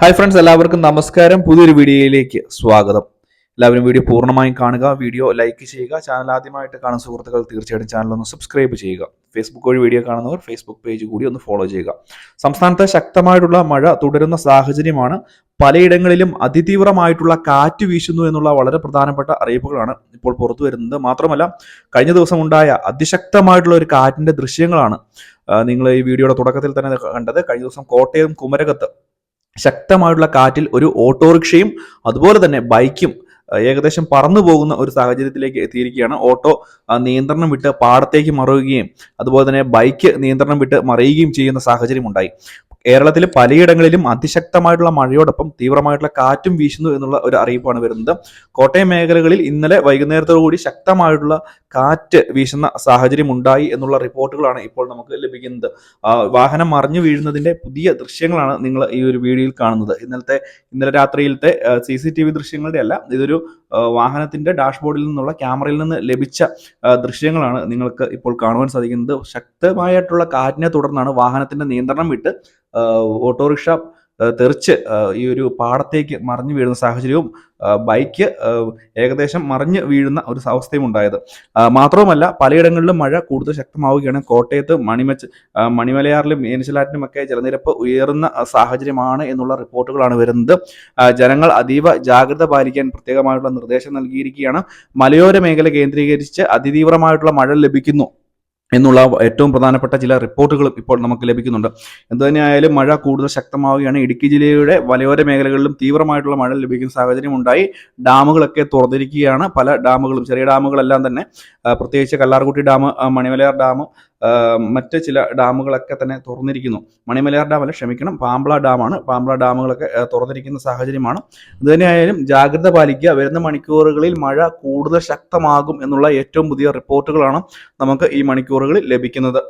Hi friends എല്ലാവർക്കും നമസ്കാരം. പുതിയൊരു വീഡിയോയിലേക്ക് സ്വാഗതം. എല്ലാവരും വീഡിയോ പൂർണമായും കാണുക. വീഡിയോ ലൈക്ക് ചെയ്യുക. ചാനൽ ആദ്യമായിട്ട് കാണുന്ന സുഹൃത്തുക്കൾ തീർച്ചയായിട്ടും ചാനൽ ഒന്ന് സബ്സ്ക്രൈബ് ചെയ്യുക. ഫേസ്ബുക്ക് വഴി വീഡിയോ കാണുന്നവർ ഫേസ്ബുക്ക് പേജ് കൂടി ഒന്ന് ഫോളോ ചെയ്യുക. സംസ്ഥാനത്ത് ശക്തമായിട്ടുള്ള മഴ തുടരുന്ന സാഹചര്യമാണ്. പലയിടങ്ങളിലും അതിതീവ്രമായിട്ടുള്ള കാറ്റ് വീശുന്നു എന്നുള്ള വളരെ പ്രധാനപ്പെട്ട അറിയിപ്പുകളാണ് ഇപ്പോൾ പുറത്തു വരുന്നത്. മാത്രമല്ല കഴിഞ്ഞ ദിവസം ഉണ്ടായ അതിശക്തമായിട്ടുള്ള ഒരു കാറ്റിന്റെ ദൃശ്യങ്ങളാണ് നിങ്ങൾ ഈ വീഡിയോയുടെ തുടക്കത്തിൽ തന്നെ കണ്ടത്. കഴിഞ്ഞ ദിവസം കോട്ടയം കുമരകത്ത് ശക്തമായിട്ടുള്ള കാറ്റിൽ ഒരു ഓട്ടോറിക്ഷയും അതുപോലെ തന്നെ ബൈക്കും ഏകദേശം പറന്നു പോകുന്ന ഒരു സാഹചര്യത്തിലേക്ക് എത്തിയിരിക്കുകയാണ്. ഓട്ടോ നിയന്ത്രണം വിട്ട് പാടത്തേക്ക് മറുകയും അതുപോലെ തന്നെ ബൈക്ക് നിയന്ത്രണം വിട്ട് മറിയുകയും ചെയ്യുന്ന സാഹചര്യം ഉണ്ടായി കേരളത്തിൽ പലയിടങ്ങളിലും അതിശക്തമായിട്ടുള്ള മഴയോടൊപ്പം തീവ്രമായിട്ടുള്ള കാറ്റും വീശുന്നു എന്നുള്ള ഒരു അറിയിപ്പാണ് വരുന്നത്. കോട്ടയം മേഖലകളിൽ ഇന്നലെ വൈകുന്നേരത്തോടു കൂടി ശക്തമായിട്ടുള്ള കാറ്റ് വീശുന്ന സാഹചര്യം ഉണ്ടായി എന്നുള്ള റിപ്പോർട്ടുകളാണ് ഇപ്പോൾ നമുക്ക് ലഭിക്കുന്നത്. വാഹനം മറിഞ്ഞു വീഴുന്നതിന്റെ പുതിയ ദൃശ്യങ്ങളാണ് നിങ്ങൾ ഈ ഒരു വീഡിയോയിൽ കാണുന്നത്. ഇന്നലത്തെ ഇന്നലെ രാത്രിയിലത്തെ സി സി ടി വി ദൃശ്യങ്ങളുടെ അല്ല ഇതൊരു വാഹനത്തിന്റെ ഡാഷ്ബോർഡിൽ നിന്നുള്ള ക്യാമറയിൽ നിന്ന് ലഭിച്ച ദൃശ്യങ്ങളാണ് നിങ്ങൾക്ക് ഇപ്പോൾ കാണുവാൻ സാധിക്കുന്നത്. ശക്തമായിട്ടുള്ള കാറ്റിനെ തുടർന്നാണ് വാഹനത്തിന്റെ നിയന്ത്രണം വിട്ട് ഓട്ടോറിക്ഷ തെറിച്ച് ഈ ഒരു പാടത്തേക്ക് മറിഞ്ഞു വീഴുന്ന സാഹചര്യവും ബൈക്ക് ഏകദേശം മറിഞ്ഞ് വീഴുന്ന ഒരു അവസ്ഥയും ഉണ്ടായത്. മാത്രവുമല്ല പലയിടങ്ങളിലും മഴ കൂടുതൽ ശക്തമാവുകയാണ്. കോട്ടയത്ത് മണിമച്ച് മണിമലയാറിലും ഏനശലാറ്റിലും ഒക്കെ ജലനിരപ്പ് ഉയർന്ന സാഹചര്യമാണ് എന്നുള്ള റിപ്പോർട്ടുകളാണ് വരുന്നത്. ജനങ്ങൾ അതീവ ജാഗ്രത പാലിക്കാൻ പ്രത്യേകമായിട്ടുള്ള നിർദ്ദേശം നൽകിയിരിക്കുകയാണ്. മലയോര മേഖല കേന്ദ്രീകരിച്ച് അതിതീവ്രമായിട്ടുള്ള മഴ ലഭിക്കുന്നു. എന്നുള്ള ഏറ്റവും പ്രധാനപ്പെട്ട ചില റിപ്പോർട്ടുകളും ഇപ്പോൾ നമുക്ക് ലഭിക്കുന്നുണ്ട്. എന്തുതന്നെയായാലും മഴ കൂടുതൽ ശക്തമാവുകയാണ്. ഇടുക്കി ജില്ലയുടെ വലയോര മേഖലകളിലും തീവ്രമായിട്ടുള്ള മഴ ലഭിക്കുന്ന സാഹചര്യം ഉണ്ടായി ഡാമുകളൊക്കെ തുറന്നിരിക്കുകയാണ്. പല ഡാമുകളും ചെറിയ ഡാമുകളെല്ലാം തന്നെ. പ്രത്യേകിച്ച് കല്ലാർകുട്ടി ഡാം മണിമലയാർ ഡാം മറ്റ് ചില ഡാമുകളൊക്കെ തന്നെ തുറന്നിരിക്കുന്നു. മണിമലയാർ ഡാം അല്ല ക്ഷമിക്കണം പാമ്പള ഡാമാണ്. പാമ്പള ഡാമുകളൊക്കെ തുറന്നിരിക്കുന്ന സാഹചര്യമാണ്. ഇതുതന്നെയായാലും ജാഗ്രത പാലിക്കുക. വരുന്ന മണിക്കൂറുകളിൽ മഴ കൂടുതൽ ശക്തമാകും എന്നുള്ള ഏറ്റവും പുതിയ റിപ്പോർട്ടുകളാണ് നമുക്ക് ഈ മണിക്കൂറുകളിൽ ലഭിക്കുന്നത്.